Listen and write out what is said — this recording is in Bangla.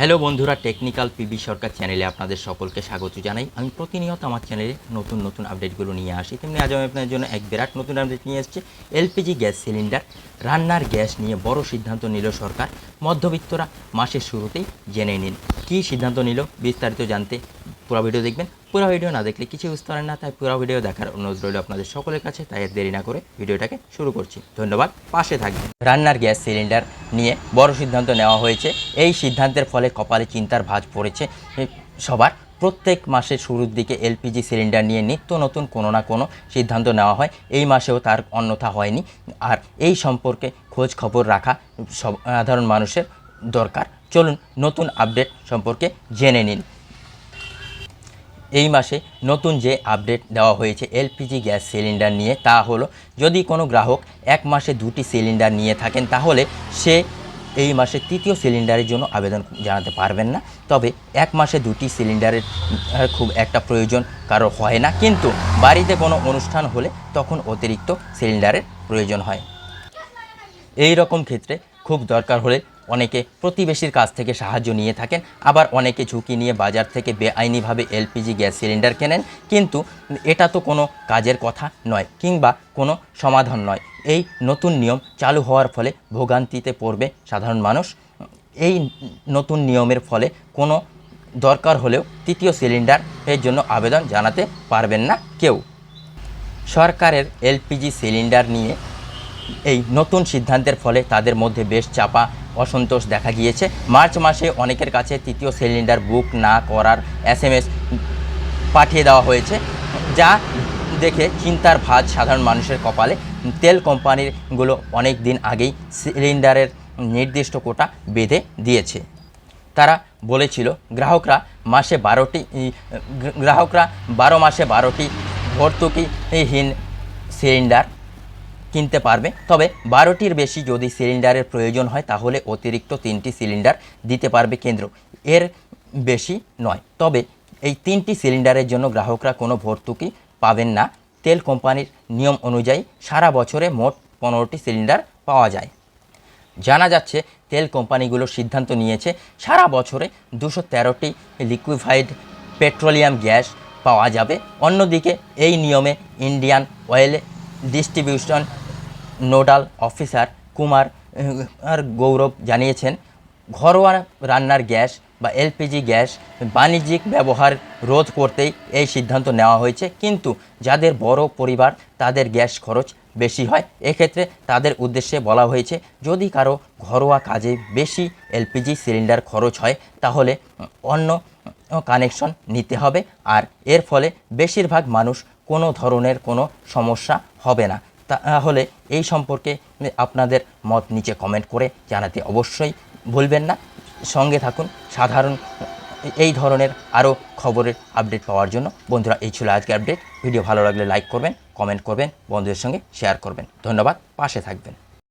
হ্যালো বন্ধুরা, টেকনিক্যাল পিবি সরকার চ্যানেলে আপনাদের সকলকে স্বাগত জানাই। আমি প্রতিনিয়ত আমার চ্যানেলে নতুন নতুন আপডেটগুলো নিয়ে আসি। তেমনি আজ আমি আপনাদের জন্য এক বিরাট নতুন আপডেট নিয়ে এসেছি। এলপিজি গ্যাস সিলিন্ডার, রান্নার গ্যাস নিয়ে বড় সিদ্ধান্ত নিল সরকার। মধ্যবিত্তরা মাসের শুরুতেই জেনে নিন। কী সিদ্ধান্ত নিল বিস্তারিত জানতে পুরো ভিডিও দেখবেন। পুরো ভিডিও না দেখলে কিছু বুঝতে পারেন না, তাই পুরো ভিডিও দেখার অনুরোধ রইল আপনাদের সকলের কাছে, তাই দেরি না করে ভিডিওটাকে শুরু করছি। ধন্যবাদ, পাশে থাকবেন। রান্নার গ্যাস সিলিন্ডার নিয়ে বড় সিদ্ধান্ত নেওয়া হয়েছে। এই সিদ্ধান্তের ফলে কপালে চিন্তার ভাঁজ পড়েছে। সবার প্রত্যেক মাসের শুরুর দিকে এলপিজি সিলিন্ডার নিয়ে নিত্য নতুন কোনো না কোনো সিদ্ধান্ত নেওয়া হয়। এই মাসেও তার অন্যথা হয়নি। আর এই সম্পর্কে খোঁজ খবর রাখা সব সাধারণ মানুষের দরকার। চলুন নতুন আপডেট সম্পর্কে জেনে নিন। এই মাসে নতুন যে আপডেট দেওয়া হয়েছে এলপিজি গ্যাস সিলিন্ডার নিয়ে, তা হলো যদি কোনো গ্রাহক এক মাসে দুটি সিলিন্ডার নিয়ে থাকেন, তাহলে সে এই মাসে তৃতীয় সিলিন্ডারের জন্য আবেদন জানাতে পারবেন না। তবে এক মাসে দুটি সিলিন্ডারের খুব একটা প্রয়োজন কারও হয় না। কিন্তু বাড়িতে কোনো অনুষ্ঠান হলে তখন অতিরিক্ত সিলিন্ডারের প্রয়োজন হয়। এই রকম ক্ষেত্রে খুব দরকার হলে অনেকে প্রতিবেশীর কাছ থেকে সাহায্য নিয়ে থাকেন, আবার অনেকে ঝুঁকি নিয়ে বাজার থেকে বেআইনিভাবে এলপিজি গ্যাস সিলিন্ডার কেনেন। কিন্তু এটা তো কোনো কাজের কথা নয়, কিংবা কোনো সমাধান নয়। এই নতুন নিয়ম চালু হওয়ার ফলে ভোগান্তিতে পড়বে সাধারণ মানুষ। এই নতুন নিয়মের ফলে কোনো দরকার হলেও তৃতীয় সিলিন্ডার এর জন্য আবেদন জানাতে পারবেন না কেউ। সরকারের এলপিজি সিলিন্ডার নিয়ে এই নতুন সিদ্ধান্তের ফলে তাদের মধ্যে বেশ চাপা অসন্তোষ দেখা গিয়েছে। মার্চ মাসে অনেকের কাছে তৃতীয় সিলিন্ডার বুক না করার এসএমএস পাঠিয়ে দেওয়া হয়েছে, যা দেখে চিন্তার ভাঁজ সাধারণ মানুষের কপালে। তেল কোম্পানিগুলো অনেক দিন আগেই সিলিন্ডারের নির্দিষ্ট কোটা বেঁধে দিয়েছে। তারা বলেছিল, গ্রাহকরা মাসে বারোটি, গ্রাহকরা বারো মাসে বারোটি ভর্তুকিহীন সিলিন্ডার কিনতে পারবে। তবে বারোটির বেশি যদি সিলিন্ডারের প্রয়োজন হয়, তাহলে অতিরিক্ত তিনটি সিলিন্ডার দিতে পারবে কেন্দ্র। এর বেশি নয়। তবে এই তিনটি সিলিন্ডারের জন্য গ্রাহকরা কোনো ভর্তুকি পাবেন না। তেল কোম্পানির নিয়ম অনুযায়ী সারা বছরে মোট পনেরোটি সিলিন্ডার পাওয়া যায়। জানা যাচ্ছে, তেল কোম্পানিগুলো সিদ্ধান্ত নিয়েছে, সারা বছরে দুশো তেরোটি লিকুইফাইড পেট্রোলিয়াম গ্যাস পাওয়া যাবে। অন্যদিকে, এই নিয়মে Indian Oil distribution nodal officer Kumar, আর গৌরব জানিয়েছেন, ঘরোয়া রান্নার গ্যাস বা এলপিজি গ্যাস বাণিজ্যিক ব্যবহার রোধ করতেই এই সিদ্ধান্ত নেওয়া হয়েছে। কিন্তু যাদের বড় পরিবার, তাদের গ্যাস খরচ বেশি হয়। এক্ষেত্রে তাদের উদ্দেশ্যে বলা হয়েছে, যদি কারও ঘরোয়া কাজে বেশি এলপিজি সিলিন্ডার খরচ হয়, তাহলে অন্য কানেকশন নিতে হবে। আর এর ফলে বেশিরভাগ মানুষ কোনো ধরনের কোনো সমস্যা হবে না। তাহলে এই সম্পর্কে আপনাদের মত নিচে কমেন্ট করে জানাতে অবশ্যই ভুলবেন না। সঙ্গে থাকুন, সাধারণ এই ধরনের আরও খবরের আপডেট পাওয়ার জন্য। বন্ধুরা, এই ছিল আজকে আপডেট ভিডিও ভালো লাগলে লাইক করবেন কমেন্ট করবেন, বন্ধুদের সঙ্গে শেয়ার করবেন। ধন্যবাদ, পাশে থাকবেন।